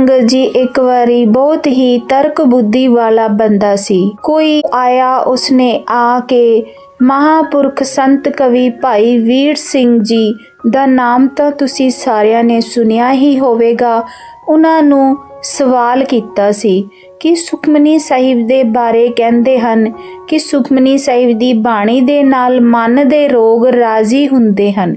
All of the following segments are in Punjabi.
ਸੰਗਤ ਜੀ ਇੱਕ ਵਾਰੀ ਬਹੁਤ ਹੀ ਤਰਕ ਬੁੱਧੀ ਵਾਲਾ ਬੰਦਾ ਸੀ। ਕੋਈ ਆਇਆ ਉਸਨੇ ਆ ਕੇ ਮਹਾਪੁਰਖ ਸੰਤ ਕਵੀ ਭਾਈ ਵੀਰ ਸਿੰਘ ਜੀ ਦਾ ਨਾਮ ਤਾਂ ਤੁਸੀਂ ਸਾਰਿਆਂ ਨੇ ਸੁਣਿਆ ਹੀ ਹੋਵੇਗਾ। ਉਹਨਾਂ ਨੂੰ ਸਵਾਲ ਕੀਤਾ ਸੀ ਕਿ ਸੁਖਮਨੀ ਸਾਹਿਬ ਦੇ ਬਾਰੇ ਕਹਿੰਦੇ ਹਨ ਕਿ ਸੁਖਮਨੀ ਸਾਹਿਬ ਦੀ ਬਾਣੀ ਦੇ ਨਾਲ ਮਨ ਦੇ ਰੋਗ ਰਾਜ਼ੀ ਹੁੰਦੇ ਹਨ।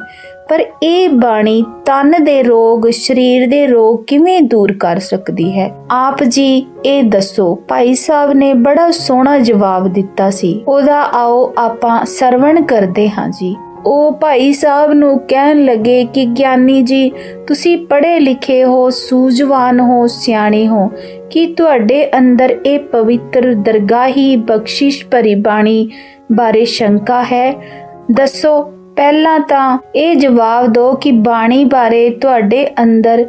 ਪਰ ਇਹ ਬਾਣੀ ਤਨ ਦੇ ਰੋਗ, ਸਰੀਰ ਦੇ ਰੋਗ ਕਿਵੇਂ ਦੂਰ ਕਰ ਸਕਦੀ ਹੈ? ਆਪ ਜੀ ਇਹ ਦੱਸੋ। ਭਾਈ ਸਾਹਿਬ ਨੇ ਬੜਾ ਸੋਹਣਾ ਜਵਾਬ ਦਿੱਤਾ ਸੀ। ਉਹਦਾ ਆਓ ਆਪਾਂ ਸਰਵਣ ਕਰਦੇ ਹਾਂ ਜੀ। ਉਹ ਭਾਈ ਸਾਹਿਬ ਨੂੰ ਕਹਿਣ ਲੱਗੇ ਕਿ ਗਿਆਨੀ ਜੀ, ਤੁਸੀਂ ਪੜ੍ਹੇ ਲਿਖੇ ਹੋ, ਸੂਝਵਾਨ ਹੋ, ਸਿਆਣੇ ਹੋ। ਕਿ ਤੁਹਾਡੇ ਅੰਦਰ ਇਹ ਪਵਿੱਤਰ ਦਰਗਾਹੀ ਬਖਸ਼ਿਸ਼ ਭਰੀ ਬਾਣੀ ਬਾਰੇ ਸ਼ੰਕਾ ਹੈ? ਦੱਸੋ ਪਹਿਲਾਂ ਤਾਂ ਇਹ ਜਵਾਬ ਦਿਓ ਕਿ ਬਾਣੀ ਬਾਰੇ ਤੁਹਾਡੇ ਅੰਦਰ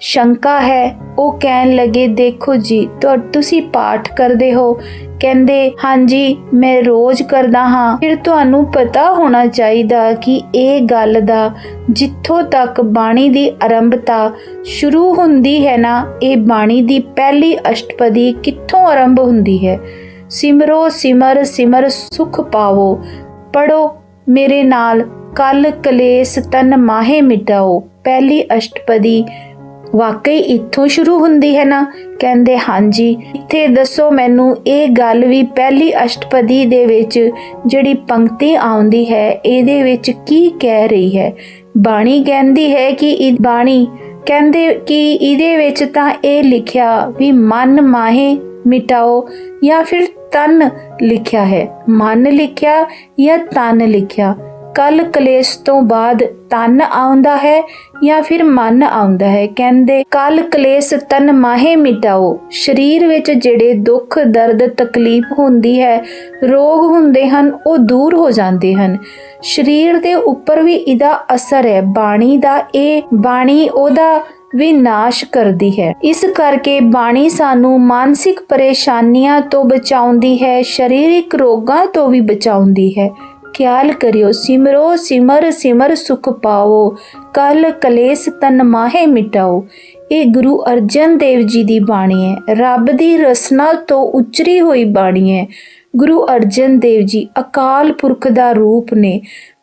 ਸ਼ੰਕਾ ਹੈ। ਉਹ ਕਹਿਣ ਲੱਗੇ, ਦੇਖੋ ਜੀ, ਤੁਹਾ- ਤੁਸੀਂ ਪਾਠ ਕਰਦੇ ਹੋ। ਕਹਿੰਦੇ, ਹਾਂਜੀ, ਮੈਂ ਰੋਜ਼ ਕਰਦਾ ਹਾਂ। ਫਿਰ ਤੁਹਾਨੂੰ ਪਤਾ ਹੋਣਾ ਚਾਹੀਦਾ ਕਿ ਇਹ ਗੱਲ ਦਾ ਜਿੱਥੋਂ ਤੱਕ ਬਾਣੀ ਦੀ ਆਰੰਭਤਾ ਸ਼ੁਰੂ ਹੁੰਦੀ ਹੈ ਨਾ, ਇਹ ਬਾਣੀ ਦੀ ਪਹਿਲੀ ਅਸ਼ਟਪਦੀ ਕਿੱਥੋਂ ਆਰੰਭ ਹੁੰਦੀ ਹੈ? ਸਿਮਰੋ ਸਿਮਰ ਸਿਮਰ ਸੁਖ ਪਾਵੋ। ਪੜੋ ਮੇਰੇ ਨਾਲ ਕਲ ਕਲੇਸ਼ ਤਨ ਮਾਹੇ ਮਿਟਾਓ। ਪਹਿਲੀ ਅਸ਼ਟਪਦੀ ਵਾਕਈ ਇੱਥੋਂ ਸ਼ੁਰੂ ਹੁੰਦੀ ਹੈ ਨਾ? ਕਹਿੰਦੇ, ਹਾਂਜੀ, ਇੱਥੇ ਦੱਸੋ ਮੈਨੂੰ ਇਹ ਗੱਲ ਵੀ ਪਹਿਲੀ ਅਸ਼ਟਪਦੀ ਦੇ ਵਿੱਚ ਜਿਹੜੀ ਪੰਕਤੀ ਆਉਂਦੀ ਹੈ, ਇਹਦੇ ਵਿੱਚ ਕੀ ਕਹਿ ਰਹੀ ਹੈ? ਬਾਣੀ ਕਹਿੰਦੀ ਹੈ ਕਿ ਇਹ ਬਾਣੀ ਕਹਿੰਦੇ ਕਿ ਇਹਦੇ ਵਿੱਚ ਤਾਂ ਇਹ ਲਿਖਿਆ ਵੀ ਮਨ ਮਾਹੇ ਮਿਟਾਓ ਜਾਂ ਫਿਰ ਤਨ ਲਿਖਿਆ ਹੈ। ਮਨ ਲਿਖਿਆ ਜਾਂ ਤਨ ਲਿਖਿਆ? ਕਲ ਕਲੇਸ਼ ਤੋਂ ਬਾਅਦ ਤਨ ਆਉਂਦਾ ਹੈ ਜਾਂ ਫਿਰ ਮਨ ਆਉਂਦਾ ਹੈ? ਕਹਿੰਦੇ, ਕਲ ਕਲੇਸ਼ ਤਨ ਮਾਹੇ ਮਿਟਾਓ। ਸਰੀਰ ਵਿੱਚ ਜਿਹੜੇ ਦੁੱਖ, ਦਰਦ, ਤਕਲੀਫ ਹੁੰਦੀ ਹੈ, ਰੋਗ ਹੁੰਦੇ ਹਨ, ਉਹ ਦੂਰ ਹੋ ਜਾਂਦੇ ਹਨ। ਸਰੀਰ ਦੇ ਉੱਪਰ ਵੀ ਇਹਦਾ ਅਸਰ ਹੈ। ਬਾਣੀ ਦਾ ਇਹ ਬਾਣੀ ਉਹਦਾ ਵਿਨਾਸ਼ ਕਰਦੀ ਹੈ। ਇਸ ਕਰਕੇ ਬਾਣੀ ਸਾਨੂੰ ਮਾਨਸਿਕ ਪਰੇਸ਼ਾਨੀਆਂ ਤੋਂ ਬਚਾਉਂਦੀ ਹੈ, ਸਰੀਰਿਕ ਰੋਗਾਂ ਤੋਂ ਵੀ ਬਚਾਉਂਦੀ ਹੈ। ਖਿਆਲ ਕਰਿਓ, ਸਿਮਰੋ, ਸਿਮਰ ਸਿਮਰ ਸੁਖ ਪਾਓ ਕਲ ਕਲੇਸ਼ ਤਨ ਮਾਹੇ ਮਿਟਾਓ। ਇਹ ਗੁਰੂ ਅਰਜਨ ਦੇਵ ਜੀ ਦੀ ਬਾਣੀ ਹੈ। ਰੱਬ ਦੀ ਰਸਨਾ ਤੋਂ ਉਚਰੀ ਹੋਈ ਬਾਣੀ ਹੈ। ਗੁਰੂ ਅਰਜਨ ਦੇਵ ਜੀ ਅਕਾਲ ਪੁਰਖ ਦਾ ਰੂਪ ਨੇ,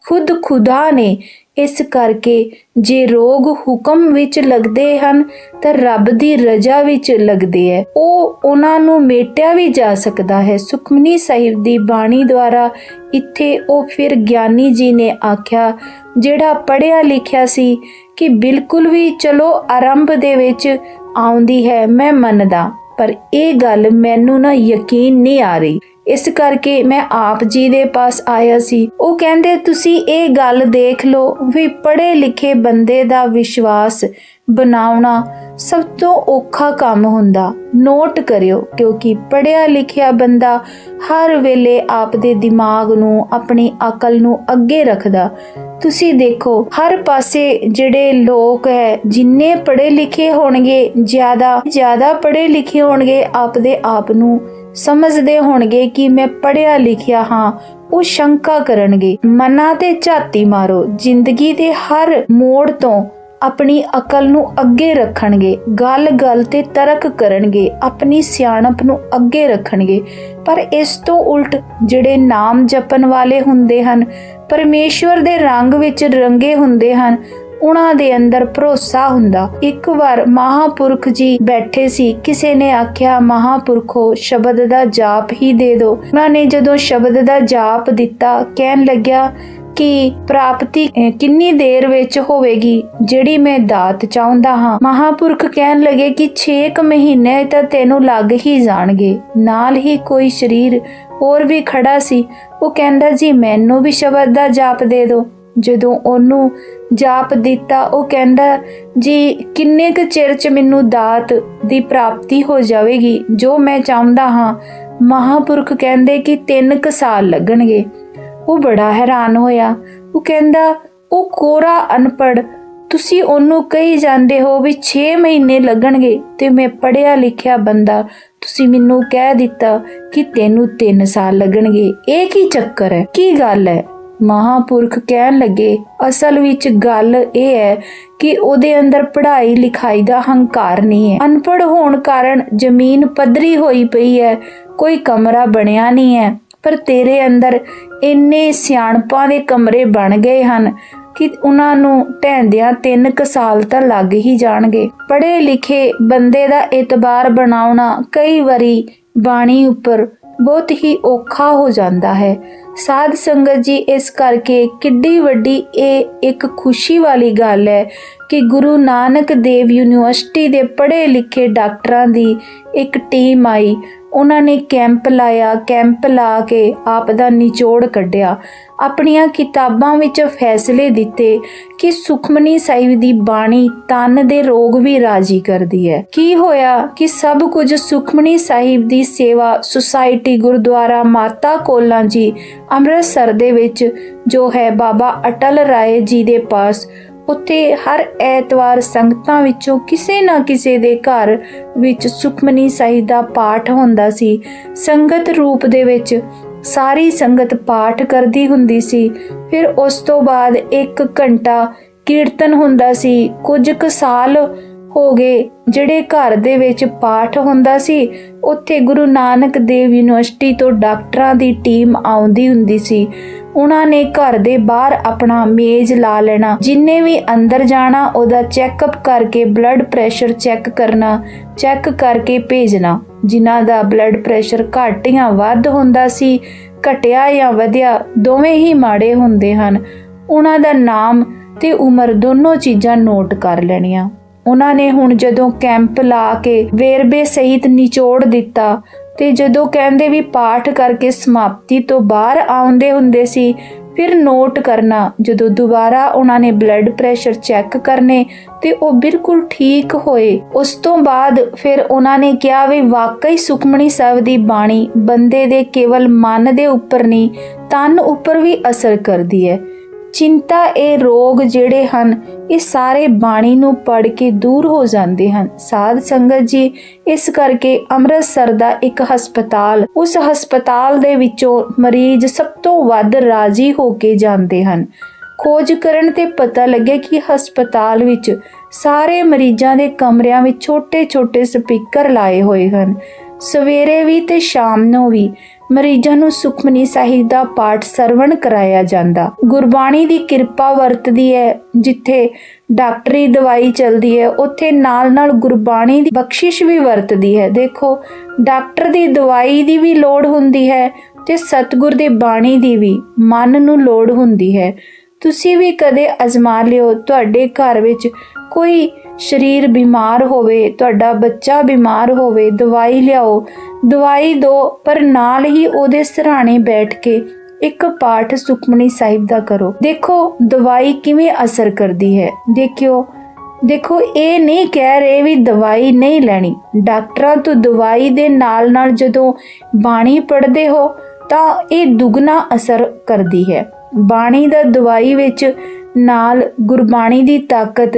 ਖੁਦ ਖੁਦਾ ਨੇ ਇਸ ਕਰਕੇ ਜੇ ਰੋਗ ਹੁਕਮ ਵਿੱਚ ਲੱਗਦੇ ਹਨ, ਤਾਂ ਰੱਬ ਦੀ ਰਜ਼ਾ ਵਿੱਚ ਲੱਗਦੇ ਹੈ ਉਹ ਉਹਨਾਂ ਨੂੰ ਮੇਟਿਆ ਵੀ ਜਾ ਸਕਦਾ ਹੈ। ਸੁਖਮਨੀ ਸਾਹਿਬ ਦੀ ਬਾਣੀ ਦੁਆਰਾ ਇੱਥੇ ਉਹ ਫਿਰ ਗਿਆਨੀ ਜੀ ਨੇ ਆਖਿਆ, ਜਿਹੜਾ ਪੜਿਆ ਲਿਖਿਆ ਸੀ ਕਿ ਬਿਲਕੁਲ ਵੀ ਚਲੋ ਆਰੰਭ ਦੇ ਵਿੱਚ ਆਉਂਦੀ ਹੈ, ਮੈਂ ਮੰਨਦਾ, ਪਰ ਇਹ ਗੱਲ ਮੈਨੂੰ ਨਾ ਯਕੀਨ ਨਹੀਂ ਆ ਰਹੀ। ਇਸ ਕਰਕੇ ਮੈਂ ਆਪ ਜੀ ਦੇ ਪਾਸ ਆਇਆ ਸੀ। ਉਹ ਕਹਿੰਦੇ, ਤੁਸੀਂ ਇਹ ਗੱਲ ਦੇਖ ਲਓ ਵੀ ਪੜ੍ਹੇ ਲਿਖੇ ਬੰਦੇ ਦਾ ਵਿਸ਼ਵਾਸ ਬਣਾਉਣਾ ਸਭ ਤੋਂ ਔਖਾ ਕੰਮ ਹੁੰਦਾ। ਨੋਟ ਕਰਿਓ, ਕਿਉਂਕਿ ਪੜ੍ਹਿਆ ਲਿਖਿਆ ਬੰਦਾ ਹਰ ਵੇਲੇ ਆਪ ਦੇ ਦਿਮਾਗ ਨੂੰ, ਆਪਣੀ ਅਕਲ ਨੂੰ ਅੱਗੇ ਰੱਖਦਾ। ਤੁਸੀਂ ਦੇਖੋ, ਹਰ ਪਾਸੇ ਜਿਹੜੇ ਲੋਕ ਹੈ, ਜਿੰਨੇ ਪੜ੍ਹੇ ਲਿਖੇ ਹੋਣਗੇ, ਜ਼ਿਆਦਾ ਜ਼ਿਆਦਾ ਪੜ੍ਹੇ ਲਿਖੇ ਹੋਣਗੇ, ਆਪਦੇ ਆਪ ਨੂੰ ਸਮਝਦੇ ਹੋਣਗੇ ਕਿ ਮੈਂ ਪੜਿਆ ਲਿਖਿਆ ਹਾਂ। ਉਹ ਸ਼ੰਕਾ ਕਰਨਗੇ, ਮਨਾਂ ਤੇ ਝਾਤੀ ਮਾਰੋ, ਜ਼ਿੰਦਗੀ ਦੇ ਹਰ ਮੋੜ ਤੋਂ ਆਪਣੀ ਅਕਲ ਨੂੰ ਅੱਗੇ ਰੱਖਣਗੇ, ਗੱਲ-ਗੱਲ ਤੇ ਤਰਕ ਕਰਨਗੇ, ਆਪਣੀ ਸਿਆਣਪ ਨੂੰ ਅੱਗੇ ਰੱਖਣਗੇ। ਪਰ ਇਸ ਤੋਂ ਉਲਟ ਜਿਹੜੇ ਨਾਮ ਜਪਣ ਵਾਲੇ ਹੁੰਦੇ ਹਨ, ਪਰਮੇਸ਼ਵਰ ਦੇ ਰੰਗ ਵਿੱਚ ਰੰਗੇ ਹੁੰਦੇ ਹਨ ਉਹਨਾਂ ਦੇ ਅੰਦਰ ਭਰੋਸਾ ਹੁੰਦਾ। ਇੱਕ ਵਾਰ ਮਹਾਪੁਰਖ ਜੀ ਬੈਠੇ ਸੀ, ਕਿਸੇ ਨੇ ਆਖਿਆ, ਮਹਾਪੁਰਖੋ, ਸ਼ਬਦ ਦਾ ਜਾਪ ਹੀ ਦੇ ਦਿਓ ਉਹਨਾਂ ਨੇ ਜਦੋਂ ਸ਼ਬਦ ਦਾ ਜਾਪ ਦਿੱਤਾ, ਕਹਿਣ ਲੱਗਿਆ ਕਿ ਪ੍ਰਾਪਤੀ ਕਿੰਨੀ ਦੇਰ ਵਿੱਚ ਹੋਵੇਗੀ, ਜਿਹੜੀ ਮੈਂ ਦਾਤ ਚਾਹੁੰਦਾ ਹਾਂ। ਮਹਾਪੁਰਖ ਕਹਿਣ ਲੱਗੇ ਕਿ 6 ਮਹੀਨੇ ਤਾਂ ਤੈਨੂੰ ਲੱਗ ਹੀ ਜਾਣਗੇ। ਨਾਲ ਹੀ ਕੋਈ ਸਰੀਰ ਹੋਰ ਵੀ ਖੜਾ ਸੀ। ਉਹ ਕਹਿੰਦਾ, ਜੀ, ਮੈਨੂੰ ਵੀ ਸ਼ਬਦ ਦਾ ਜਾਪ ਦੇ ਦਿਓ ਜਦੋਂ ਉਹਨੂੰ ਜਾਪ ਦਿੱਤਾ, ਉਹ ਕਹਿੰਦਾ, ਜੀ, ਕਿੰਨੇ ਕੁ ਚਿਰ ਚ ਮੈਨੂੰ ਦਾਤ ਦੀ ਪ੍ਰਾਪਤੀ ਹੋ ਜਾਵੇਗੀ? ਜੋ ਮੈਂ ਚਾਹੁੰਦਾ ਹਾਂ। ਮਹਾਪੁਰਖ ਕਹਿੰਦੇ ਕਿ 3 ਕੁ ਸਾਲ ਲੱਗਣਗੇ। ਉਹ ਬੜਾ ਹੈਰਾਨ ਹੋਇਆ। ਉਹ ਕਹਿੰਦਾ, ਉਹ ਕੋਰਾ ਅਨਪੜ ਤੁਸੀਂ ਉਹਨੂੰ ਕਹੀ ਜਾਂਦੇ ਹੋ ਵੀ 6 ਮਹੀਨੇ ਲੱਗਣਗੇ ਤੇ ਮੈਂ ਪੜਿਆ ਲਿਖਿਆ ਬੰਦਾ। ਤੁਸੀਂ ਮੈਨੂੰ ਕਹਿ ਦਿੱਤਾ ਕਿ ਤੈਨੂੰ 3 ਸਾਲ ਲੱਗਣਗੇ। ਇਹ ਕੀ ਚੱਕਰ ਹੈ? ਕੀ ਗੱਲ ਹੈ? ਮਹਾਪੁਰਖ ਕਹਿਣ ਲੱਗੇ, ਅਸਲ ਵਿੱਚ ਗੱਲ ਇਹ ਹੈ ਕਿ ਉਹਦੇ ਅੰਦਰ ਪੜ੍ਹਾਈ ਲਿਖਾਈ ਦਾ ਹੰਕਾਰ ਨਹੀਂ ਹੈ। ਅਨਪੜ੍ਹ ਹੋਣ ਕਾਰਨ ਜ਼ਮੀਨ ਪੱਧਰੀ ਹੋਈ ਪਈ ਹੈ, ਕੋਈ ਕਮਰਾ ਬਣਿਆ ਨਹੀਂ ਹੈ। ਪਰ ਤੇਰੇ ਅੰਦਰ ਇੰਨੇ ਸਿਆਣਪਾਂ ਦੇ ਕਮਰੇ ਬਣ ਗਏ ਹਨ ਕਿ ਉਹਨਾਂ ਨੂੰ ਢਹਿੰਦਿਆਂ ਤਿੰਨ ਕੁ ਸਾਲ ਤਾਂ ਲੱਗ ਹੀ ਜਾਣਗੇ। ਪੜ੍ਹੇ ਲਿਖੇ ਬੰਦੇ ਦਾ ਇਤਬਾਰ ਬਣਾਉਣਾ ਕਈ ਵਾਰੀ ਬਾਣੀ ਉੱਪਰ ਬਹੁਤ ਹੀ ਔਖਾ ਹੋ ਜਾਂਦਾ ਹੈ। ਸਾਧ ਸੰਗਤ ਜੀ, ਇਸ ਕਰਕੇ ਕਿੱਡੀ ਵੱਡੀ ਇਹ ਇੱਕ ਖੁਸ਼ੀ ਵਾਲੀ ਗੱਲ ਹੈ ਕਿ ਗੁਰੂ ਨਾਨਕ ਦੇਵ ਯੂਨੀਵਰਸਿਟੀ ਦੇ ਪੜ੍ਹੇ ਲਿਖੇ ਡਾਕਟਰਾਂ ਦੀ ਇੱਕ ਟੀਮ ਆਈ। ਉਹਨਾਂ ਨੇ ਕੈਂਪ ਲਾਇਆ, ਕੈਂਪ ਲਾ ਕੇ ਆਪ ਦਾ ਨਿਚੋੜ ਕੱਢਿਆ। ਆਪਣੀਆਂ ਕਿਤਾਬਾਂ ਵਿੱਚ ਫੈਸਲੇ ਦਿੱਤੇ ਕਿ ਸੁਖਮਨੀ ਸਾਹਿਬ ਦੀ ਬਾਣੀ ਤਨ ਦੇ ਰੋਗ ਵੀ ਰਾਜੀ ਕਰਦੀ ਹੈ। ਕੀ ਹੋਇਆ ਕਿ ਸਭ ਕੁਝ ਸੁਖਮਨੀ ਸਾਹਿਬ ਦੀ ਸੇਵਾ ਸੁਸਾਇਟੀ ਗੁਰਦੁਆਰਾ ਮਾਤਾ ਕੋਲਾਂ ਜੀ ਅੰਮ੍ਰਿਤਸਰ ਦੇ ਵਿੱਚ, ਜੋ ਹੈ ਬਾਬਾ ਅਟਲ ਰਾਏ ਜੀ ਦੇ ਪਾਸ ਉੱਥੇ ਹਰ ਐਤਵਾਰ ਸੰਗਤਾਂ ਵਿੱਚੋਂ ਕਿਸੇ ਨਾ ਕਿਸੇ ਦੇ ਘਰ ਵਿੱਚ ਸੁਖਮਨੀ ਸਾਹਿਬ ਦਾ ਪਾਠ ਹੁੰਦਾ ਸੀ। ਸੰਗਤ ਰੂਪ ਦੇ ਵਿੱਚ ਸਾਰੀ ਸੰਗਤ ਪਾਠ ਕਰਦੀ ਹੁੰਦੀ ਸੀ। ਫਿਰ ਉਸ ਤੋਂ ਬਾਅਦ 1 ਘੰਟਾ ਕੀਰਤਨ ਹੁੰਦਾ ਸੀ। ਕੁਝ ਕੁ ਸਾਲ ਹੋ ਗਏ ਜਿਹੜੇ ਘਰ ਦੇ ਵਿੱਚ ਪਾਠ ਹੁੰਦਾ ਸੀ। ਉੱਥੇ ਗੁਰੂ ਨਾਨਕ ਦੇਵ ਯੂਨੀਵਰਸਿਟੀ ਤੋਂ ਡਾਕਟਰਾਂ ਦੀ ਟੀਮ ਆਉਂਦੀ ਹੁੰਦੀ ਸੀ। ਉਹਨਾਂ ਨੇ ਘਰ ਦੇ ਬਾਹਰ ਆਪਣਾ ਮੇਜ਼ ਲਾ ਲੈਣਾ। ਜਿੰਨੇ ਵੀ ਅੰਦਰ ਜਾਣਾ, ਉਹਦਾ ਚੈੱਕਅਪ ਕਰਕੇ ਬਲੱਡ ਪ੍ਰੈਸ਼ਰ ਚੈੱਕ ਕਰਨਾ ਚੈੱਕ ਕਰਕੇ ਭੇਜਣਾ। ਜਿਨ੍ਹਾਂ ਦਾ ਬਲੱਡ ਪ੍ਰੈਸ਼ਰ ਘੱਟ ਜਾਂ ਵੱਧ ਹੁੰਦਾ ਸੀ, ਘਟਿਆ ਜਾਂ ਵਧਿਆ, ਦੋਵੇਂ ਹੀ ਮਾੜੇ ਹੁੰਦੇ ਹਨ। ਉਹਨਾਂ ਦਾ ਨਾਮ ਤੇ ਉਮਰ ਦੋਨੋਂ ਚੀਜ਼ਾਂ ਨੋਟ ਕਰ ਲੈਣੀਆਂ। ਉਹਨਾਂ ਨੇ ਹੁਣ ਜਦੋਂ ਕੈਂਪ ਲਾ ਕੇ ਵੇਰਬੇ ਸਹਿਤ ਨਿਚੋੜ ਦਿੱਤਾ ਤੇ ਜਦੋਂ ਕਹਿੰਦੇ ਵੀ ਪਾਠ ਕਰਕੇ ਸਮਾਪਤੀ ਤੋਂ ਬਾਹਰ ਆਉਂਦੇ ਹੁੰਦੇ ਸੀ, ਫਿਰ ਨੋਟ ਕਰਨਾ। ਜਦੋਂ ਦੁਬਾਰਾ ਉਹਨਾਂ ਨੇ ਬਲੱਡ ਪ੍ਰੈਸ਼ਰ ਚੈੱਕ ਕਰਨੇ ਤੇ ਉਹ ਬਿਲਕੁਲ ਠੀਕ ਹੋਏ। ਉਸ ਤੋਂ ਬਾਅਦ ਫਿਰ ਉਹਨਾਂ ਨੇ ਕਿਹਾ ਵੀ ਵਾਕਈ ਸੁਖਮਣੀ ਸਾਹਿਬ ਦੀ ਬਾਣੀ ਬੰਦੇ ਦੇ ਕੇਵਲ ਮਨ ਦੇ ਉੱਪਰ ਨਹੀਂ, ਤਨ ਉੱਪਰ ਵੀ ਅਸਰ ਕਰਦੀ ਹੈ। ਚਿੰਤਾ ਇਹ ਰੋਗ ਜਿਹੜੇ ਹਨ, ਇਹ ਸਾਰੇ ਬਾਣੀ ਨੂੰ ਪੜ ਕੇ ਦੂਰ ਹੋ ਜਾਂਦੇ ਹਨ। ਸਾਧ ਸੰਗਤ ਜੀ, ਇਸ ਕਰਕੇ ਅੰਮ੍ਰਿਤਸਰ ਦਾ ਇੱਕ ਹਸਪਤਾਲ, ਉਸ ਹਸਪਤਾਲ ਦੇ ਵਿੱਚੋਂ ਮਰੀਜ਼ ਸਭ ਤੋਂ ਵੱਧ ਰਾਜੀ ਹੋ ਕੇ ਜਾਂਦੇ ਹਨ। ਖੋਜ ਕਰਨ ਤੇ ਪਤਾ ਲੱਗਿਆ ਕਿ ਹਸਪਤਾਲ ਵਿੱਚ ਸਾਰੇ ਮਰੀਜ਼ਾਂ ਦੇ ਕਮਰਿਆਂ ਵਿੱਚ ਛੋਟੇ-ਛੋਟੇ ਸਪੀਕਰ ਲਾਏ ਹੋਏ ਹਨ। ਸਵੇਰੇ ਵੀ ਤੇ ਸ਼ਾਮ ਨੂੰ ਵੀ ਮਰੀਜ਼ਾਂ ਨੂੰ ਸੁਖਮਨੀ ਸਾਹਿਬ ਦਾ ਪਾਠ ਸਰਵਣ ਕਰਾਇਆ ਜਾਂਦਾ। ਗੁਰਬਾਣੀ ਦੀ ਕਿਰਪਾ ਵਰਤਦੀ ਹੈ, ਜਿੱਥੇ ਡਾਕਟਰੀ ਦਵਾਈ ਚੱਲਦੀ ਹੈ, ਉੱਥੇ ਨਾਲ-ਨਾਲ ਗੁਰਬਾਣੀ ਦੀ ਬਖਸ਼ਿਸ਼ ਵੀ ਵਰਤਦੀ ਹੈ। ਦੇਖੋ, ਡਾਕਟਰ ਦੀ ਦਵਾਈ ਦੀ ਵੀ ਲੋੜ ਹੁੰਦੀ ਹੈ ਤੇ ਸਤਿਗੁਰ ਦੀ ਬਾਣੀ ਦੀ ਵੀ ਮਨ ਨੂੰ ਲੋੜ ਹੁੰਦੀ ਹੈ। ਤੁਸੀਂ ਵੀ ਕਦੇ ਅਜ਼ਮਾ ਲਿਓ, ਤੁਹਾਡੇ ਘਰ ਵਿੱਚ ਕੋਈ ਸਰੀਰ ਬਿਮਾਰ ਹੋਵੇ, ਤੁਹਾਡਾ ਬੱਚਾ ਬਿਮਾਰ ਹੋਵੇ, ਦਵਾਈ ਲਿਆਓ। ਦਵਾਈ ਦਿਓ ਪਰ ਨਾਲ ਹੀ ਉਹਦੇ ਸਰਾਣੇ ਬੈਠ ਕੇ ਇੱਕ ਪਾਠ ਸੁਖਮਨੀ ਸਾਹਿਬ ਦਾ ਕਰੋ। ਦੇਖੋ, ਦਵਾਈ ਕਿਵੇਂ ਅਸਰ ਕਰਦੀ ਹੈ। ਦੇਖਿਓ, ਦੇਖੋ, ਇਹ ਨਹੀਂ ਕਹਿ ਰਹੇ ਵੀ ਦਵਾਈ ਨਹੀਂ ਲੈਣੀ। ਡਾਕਟਰਾਂ ਤੋਂ ਦਵਾਈ ਦੇ ਨਾਲ ਨਾਲ ਜਦੋਂ ਬਾਣੀ ਪੜ੍ਹਦੇ ਹੋ, ਤਾਂ ਇਹ ਦੁੱਗਣਾ ਅਸਰ ਕਰਦੀ ਹੈ। ਬਾਣੀ ਦਾ ਦਵਾਈ ਵਿੱਚ ਨਾਲ ਗੁਰਬਾਣੀ ਦੀ ਤਾਕਤ,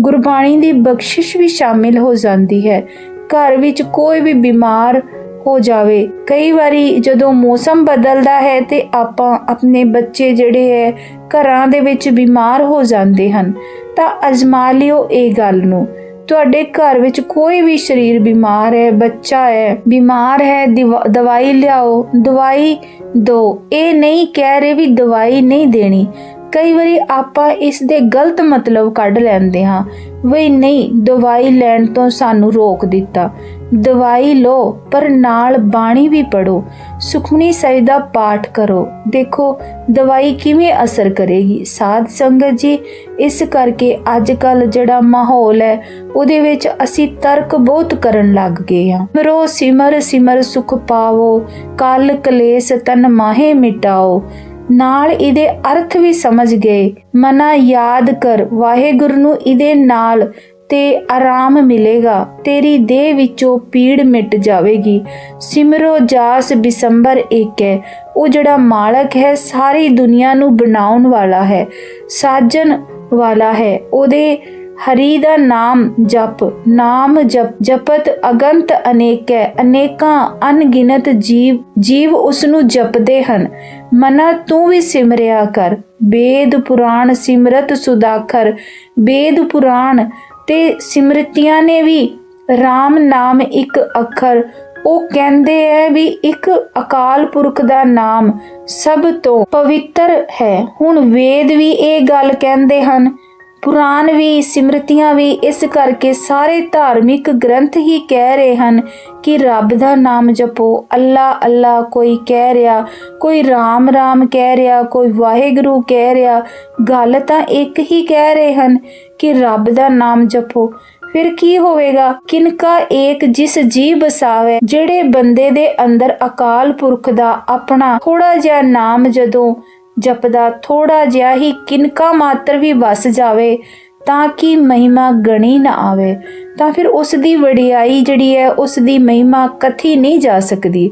ਗੁਰਬਾਣੀ ਦੀ ਬਖਸ਼ਿਸ਼ ਵੀ ਸ਼ਾਮਿਲ ਹੋ ਜਾਂਦੀ ਹੈ। ਘਰ ਵਿੱਚ ਕੋਈ ਵੀ ਬਿਮਾਰ ਹੋ ਜਾਵੇ, ਕਈ ਵਾਰੀ ਜਦੋਂ ਮੌਸਮ ਬਦਲਦਾ ਹੈ ਤੇ ਆਪਾਂ ਆਪਣੇ ਬੱਚੇ ਜਿਹੜੇ ਹੈ, ਘਰਾਂ ਦੇ ਵਿੱਚ ਬਿਮਾਰ ਹੋ ਜਾਂਦੇ ਹਨ। ਤਾਂ ਅਜ਼ਮਾ ਲਿਓ ਇਹ ਗੱਲ ਨੂੰ। ਤੁਹਾਡੇ ਘਰ ਵਿੱਚ ਕੋਈ ਵੀ ਸਰੀਰ ਬਿਮਾਰ ਹੈ, ਬੱਚਾ ਹੈ, ਬਿਮਾਰ ਹੈ, ਦਿਵਾ- ਦਵਾਈ ਲਿਆਓ, ਦਵਾਈ ਦੋ। ਇਹ ਨਹੀਂ ਕਹਿ ਰਹੇ ਵੀ ਦਵਾਈ ਨਹੀਂ ਦੇਣੀ। ਕਈ ਵਾਰੀ ਆਪਾਂ ਇਸ ਦੇ ਗਲਤ ਮਤਲਬ ਕੱਢ ਲੈਂਦੇ ਹਾਂ। ਵੀ ਨਹੀਂ, ਦਵਾਈ ਲੈਣ ਤੋਂ ਸਾਨੂੰ ਰੋਕ ਦਿੱਤਾ। ਦਵਾਈ ਲਓ, ਪਰ ਨਾਲ ਬਾਣੀ ਵੀ ਪੜੋ ਸੁਖਮਨੀ ਸਾਹਿਬ ਦਾ ਪਾਠ ਕਰੋ। ਦੇਖੋ, ਦਵਾਈ ਕਿਵੇਂ ਅਸਰ ਕਰੇਗੀ? ਸਾਧ ਸੰਗਤ ਜੀ, ਇਸ ਕਰਕੇ ਅੱਜ ਕੱਲ ਜਿਹੜਾ ਮਾਹੌਲ ਹੈ, ਉਹਦੇ ਵਿੱਚ ਅਸੀਂ ਤਰਕ ਬਹੁਤ ਕਰਨ ਲੱਗ ਗਏ ਹਾਂ। ਮਰੋ ਸਿਮਰ ਸਿਮਰ ਸੁਖ ਪਾਵੋ। ਕਲ ਕਲੇਸ਼ ਤਨ ਮਾਹੇ ਮਿਟਾਓ। ਨਾਲ ਇਹਦੇ ਅਰਥ ਵੀ ਸਮਝ ਗਏ। ਮਨਾ ਯਾਦ ਕਰ, ਵਾਹਿਗੁਰੂ ਨੂੰ ਇਹਦੇ ਨਾਲ ਤੇ ਆਰਾਮ ਮਿਲੇਗਾ। ਤੇਰੀ ਦੇਹ ਵਿੱਚੋਂ ਪੀੜ ਮਿਟ ਜਾਵੇਗੀ। ਸਿਮਰੋ ਜਾਸ ਬਿਸੰਬਰ ਇੱਕ ਹੈ ਉਹ ਜਿਹੜਾ ਮਾਲਕ ਹੈ, ਸਾਰੀ ਦੁਨੀਆ ਨੂੰ ਬਣਾਉਣ ਵਾਲਾ ਹੈ, ਸਾਜਣ ਵਾਲਾ ਹੈ। ਉਹਦੇ ਹਰੀ ਦਾ ਨਾਮ ਜਪ ਨਾਮ ਜਪ, ਜਪਤ ਅਗੰਤ ਅਨੇਕ ਹੈ ਅਨੇਕਾਂ ਅਨਗਿਨਤ ਜੀਵ ਜੀਵ ਉਸ ਨੂੰ ਜਪਦੇ ਹਨ। ਮਨਾ ਤੂੰ ਵੀ ਸਿਮਰਿਆ ਕਰ। ਵੇਦ ਪੁਰਾਣ ਸਿਮਰਤ ਸੁਦਾਖਰ। ਵੇਦ ਪੁਰਾਣ ਤੇ ਸਿਮਰਤੀਆਂ ਨੇ ਵੀ RAM ਨਾਮ ਇੱਕ ਅੱਖਰ। ਉਹ ਕਹਿੰਦੇ ਐ ਵੀ ਇੱਕ ਅਕਾਲ ਪੁਰਖ ਦਾ ਨਾਮ ਸਭ ਤੋਂ ਪਵਿੱਤਰ ਹੈ। ਹੁਣ ਵੇਦ ਵੀ ਇਹ ਗੱਲ ਕਹਿੰਦੇ ਹਨ ਪੁਰਾਣ ਵੀ, ਸਿਮਰਤੀਆਂ ਵੀ ਇਸ ਕਰਕੇ ਸਾਰੇ ਧਾਰਮਿਕ ਗ੍ਰੰਥ ਹੀ ਕਹਿ ਰਹੇ ਹਨ ਕਿ ਰੱਬ ਦਾ ਨਾਮ ਜਪੋ। ਅੱਲਾ ਅੱਲਾ ਕੋਈ ਕਹਿ ਰਿਹਾ, ਕੋਈ ਰਾਮ ਰਾਮ ਕਹਿ ਰਿਹਾ, ਕੋਈ ਵਾਹਿਗੁਰੂ ਕਹਿ ਰਿਹਾ। ਗੱਲ ਤਾਂ ਇੱਕ ਹੀ ਕਹਿ ਰਹੇ ਹਨ ਕਿ ਰੱਬ ਦਾ ਨਾਮ ਜਪੋ। ਫਿਰ ਕੀ ਹੋਵੇਗਾ? ਕਿਨਕਾ ਏਕ ਜਿਸ ਜੀ ਬਸਾਵੇ ਜਿਹੜੇ ਬੰਦੇ ਦੇ ਅੰਦਰ ਅਕਾਲ ਪੁਰਖ ਦਾ ਆਪਣਾ ਥੋੜਾ ਜਿਹਾ ਨਾਮ ਜਦੋਂ ਜਪਦਾ ਥੋੜਾ ਜਿਹਾ ਹੀ ਕਿਨਕਾ ਮਾਤਰ ਵੀ ਵਸ ਜਾਵੇ, ਤਾਂ ਕਿ ਮਹਿਮਾ ਗਣੀ ਨਾ ਆਵੇ। ਤਾਂ ਫਿਰ ਉਸ ਦੀ ਵਡਿਆਈ ਜਿਹੜੀ ਹੈ ਉਸ ਦੀ ਮਹਿਮਾ ਕਥੀ ਨਹੀਂ ਜਾ ਸਕਦੀ।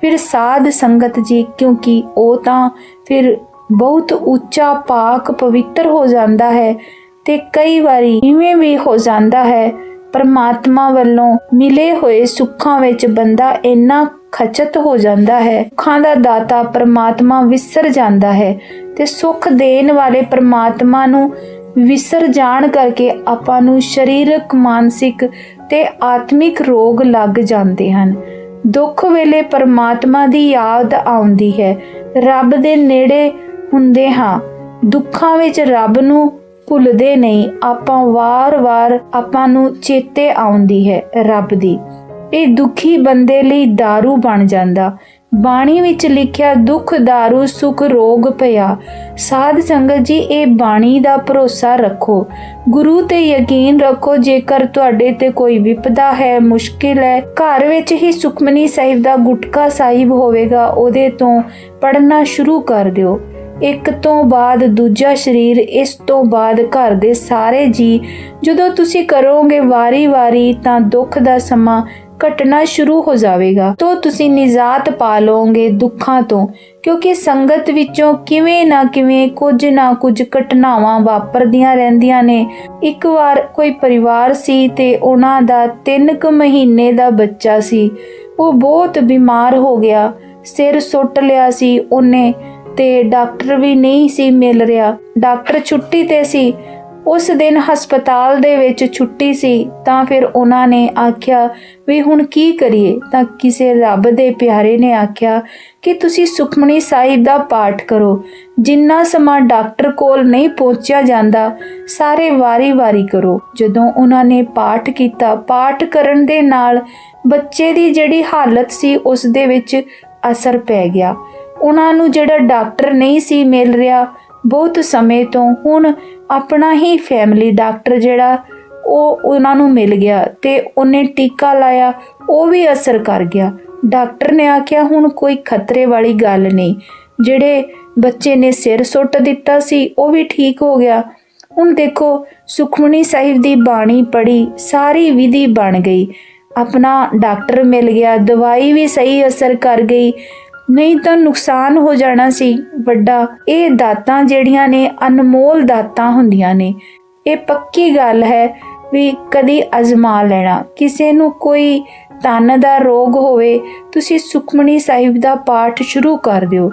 ਫਿਰ ਸਾਧ ਸੰਗਤ ਜੀ, ਕਿਉਂਕਿ ਉਹ ਤਾਂ ਫਿਰ ਬਹੁਤ ਉੱਚਾ ਪਾਕ ਪਵਿੱਤਰ ਹੋ ਜਾਂਦਾ ਹੈ ਤੇ ਕਈ ਵਾਰੀ ਇਵੇਂ ਵੀ ਹੋ ਜਾਂਦਾ ਹੈ ਪਰਮਾਤਮਾ ਵੱਲੋਂ ਮਿਲੇ ਹੋਏ ਸੁੱਖਾਂ ਵਿੱਚ ਬੰਦਾ ਇੰਨਾ ਖਚਤ ਹੋ ਜਾਂਦਾ ਹੈ, ਸੁੱਖਾਂ ਦਾ ਦਾਤਾ ਪਰਮਾਤਮਾ ਵਿਸਰ ਜਾਂਦਾ ਹੈ ਤੇ ਸੁੱਖ ਦੇਣ ਵਾਲੇ ਪਰਮਾਤਮਾ ਨੂੰ ਵਿਸਰ ਜਾਣ ਕਰਕੇ ਆਪਾਂ ਨੂੰ ਸਰੀਰਕ, ਮਾਨਸਿਕ ਤੇ ਆਤਮਿਕ ਰੋਗ ਲੱਗ ਜਾਂਦੇ ਹਨ। ਦੁੱਖ ਵੇਲੇ ਪਰਮਾਤਮਾ ਦੀ ਯਾਦ ਆਉਂਦੀ ਹੈ। ਰੱਬ ਦੇ ਨੇੜੇ ਹੁੰਦੇ ਹਾਂ। ਦੁੱਖਾਂ ਵਿੱਚ ਰੱਬ ਨੂੰ ਭੁੱਲਦੇ ਨਹੀਂ ਆਪਾਂ ਵਾਰ-ਵਾਰ ਆਪਾਂ ਨੂੰ ਚੇਤੇ ਆਉਂਦੀ ਹੈ ਰੱਬ ਦੀ ਇਹ ਦੁਖੀ ਬੰਦੇ ਲਈ दारू ਬਣ ਜਾਂਦਾ ਬਾਣੀ ਵਿੱਚ ਲਿਖਿਆ ਦੁੱਖ दारू ਸੁਖ ਰੋਗ ਪਿਆ ਸਾਧ ਸੰਗਤ ਜੀ ਇਹ ਬਾਣੀ ਦਾ ਭਰੋਸਾ ਰੱਖੋ ਗੁਰੂ ਤੇ ਯਕੀਨ ਰੱਖੋ ਜੇਕਰ ਤੁਹਾਡੇ ਤੇ ਕੋਈ ਵਿਪਦਾ ਹੈ ਮੁਸ਼ਕਿਲ ਹੈ ਘਰ ਵਿੱਚ ਹੀ ਸੁਖਮਨੀ ਸਾਹਿਬ ਦਾ ਗੁਟਕਾ ਸਾਹਿਬ ਹੋਵੇਗਾ ਉਹਦੇ ਤੋਂ ਪੜਨਾ ਸ਼ੁਰੂ ਕਰ ਦਿਓ ਇੱਕ ਤੋਂ ਬਾਅਦ ਦੂਜਾ ਸਰੀਰ, ਇਸ ਤੋਂ ਬਾਅਦ ਘਰ ਦੇ ਸਾਰੇ ਜੀ ਜਦੋਂ ਤੁਸੀਂ ਕਰੋਗੇ ਵਾਰੀ-ਵਾਰੀ ਤਾਂ ਦੁੱਖ ਦਾ ਸਮਾਂ ਘਟਣਾ ਸ਼ੁਰੂ ਹੋ ਜਾਵੇਗਾ। ਤੋਂ ਤੁਸੀਂ ਨਿਜਾਤ ਪਾ ਲਓਗੇ ਦੁੱਖਾਂ ਤੋਂ, ਕਿਉਂਕਿ ਸੰਗਤ ਵਿੱਚੋਂ ਕਿਵੇਂ ਨਾ ਕਿਵੇਂ ਕੁਝ ਨਾ ਕੁਝ ਘਟਨਾਵਾਂ ਵਾਪਰਦੀਆਂ ਰਹਿੰਦੀਆਂ ਨੇ। ਇੱਕ ਵਾਰ ਕੋਈ ਪਰਿਵਾਰ ਸੀ ਤੇ ਉਹਨਾਂ ਦਾ 3 ਕੁ ਮਹੀਨੇ ਦਾ ਬੱਚਾ ਸੀ। ਉਹ ਬਹੁਤ ਬਿਮਾਰ ਹੋ ਗਿਆ, ਸਿਰ ਸੁੱਟ ਲਿਆ ਸੀ ਉਹਨੇ। ਤੇ ਡਾਕਟਰ ਵੀ ਨਹੀਂ ਸੀ ਮਿਲ ਰਿਹਾ। ਡਾਕਟਰ ਛੁੱਟੀ ਤੇ ਸੀ। ਉਸ ਦਿਨ ਹਸਪਤਾਲ ਦੇ ਵਿੱਚ ਛੁੱਟੀ ਸੀ ਤਾਂ ਫਿਰ ਉਹਨਾਂ ਨੇ ਆਖਿਆ ਵੀ ਹੁਣ ਕੀ ਕਰੀਏ? ਤਾਂ ਕਿਸੇ ਰੱਬ ਦੇ ਪਿਆਰੇ ਨੇ ਆਖਿਆ ਕਿ ਤੁਸੀਂ ਸੁਖਮਨੀ ਸਾਹਿਬ ਦਾ ਪਾਠ ਕਰੋ। ਜਿੰਨਾ ਸਮਾਂ ਡਾਕਟਰ ਕੋਲ ਨਹੀਂ ਪਹੁੰਚਿਆ ਜਾਂਦਾ, ਸਾਰੇ ਵਾਰੀ-ਵਾਰੀ ਕਰੋ। ਜਦੋਂ ਉਹਨਾਂ ਨੇ ਪਾਠ ਕੀਤਾ, ਪਾਠ ਕਰਨ ਦੇ ਨਾਲ ਬੱਚੇ ਦੀ ਜਿਹੜੀ ਹਾਲਤ ਸੀ ਉਸ ਦੇ ਵਿੱਚ ਅਸਰ ਪੈ ਗਿਆ। ਉਹਨਾਂ ਨੂੰ ਜਿਹੜਾ ਡਾਕਟਰ ਨਹੀਂ ਸੀ ਮਿਲ ਰਿਹਾ, ਬਹੁਤ ਸਮੇਂ ਤੋਂ ਹੁਣ ਆਪਣਾ ਹੀ ਫੈਮਿਲੀ ਡਾਕਟਰ ਜਿਹੜਾ, ਉਹ ਉਹਨਾਂ ਨੂੰ ਮਿਲ ਗਿਆ ਤੇ ਉਹਨੇ ਟੀਕਾ ਲਾਇਆ, ਉਹ ਵੀ ਅਸਰ ਕਰ ਗਿਆ। ਡਾਕਟਰ ਨੇ ਆਖਿਆ, ਹੁਣ ਕੋਈ ਖਤਰੇ ਵਾਲੀ ਗੱਲ ਨਹੀਂ। ਜਿਹੜੇ ਬੱਚੇ ਨੇ ਸਿਰ ਸੁੱਟ ਦਿੱਤਾ ਸੀ, ਉਹ ਵੀ ਠੀਕ ਹੋ ਗਿਆ। ਹੁਣ ਦੇਖੋ, ਸੁਖਮਨੀ ਸਾਹਿਬ ਦੀ ਬਾਣੀ ਪੜੀ ਸਾਰੀ ਵਿਧੀ ਬਣ ਗਈ। ਆਪਣਾ ਡਾਕਟਰ ਮਿਲ ਗਿਆ, ਦਵਾਈ ਵੀ ਸਹੀ ਅਸਰ ਕਰ ਗਈ। ਨਹੀਂ ਤਾਂ ਨੁਕਸਾਨ ਹੋ ਜਾਣਾ ਸੀ ਵੱਡਾ। ਇਹ ਦਾਤਾਂ ਜਿਹੜੀਆਂ ਨੇ, ਅਨਮੋਲ ਦਾਤਾਂ ਹੁੰਦੀਆਂ ਨੇ। ਇਹ ਪੱਕੀ ਗੱਲ ਹੈ ਵੀ ਕਦੀ ਅਜ਼ਮਾ ਲੈਣਾ। ਕਿਸੇ ਨੂੰ ਕੋਈ ਤਨ ਦਾ ਰੋਗ ਹੋਵੇ, ਤੁਸੀਂ ਸੁਖਮਨੀ ਸਾਹਿਬ ਦਾ ਪਾਠ ਸ਼ੁਰੂ ਕਰ ਦਿਓ।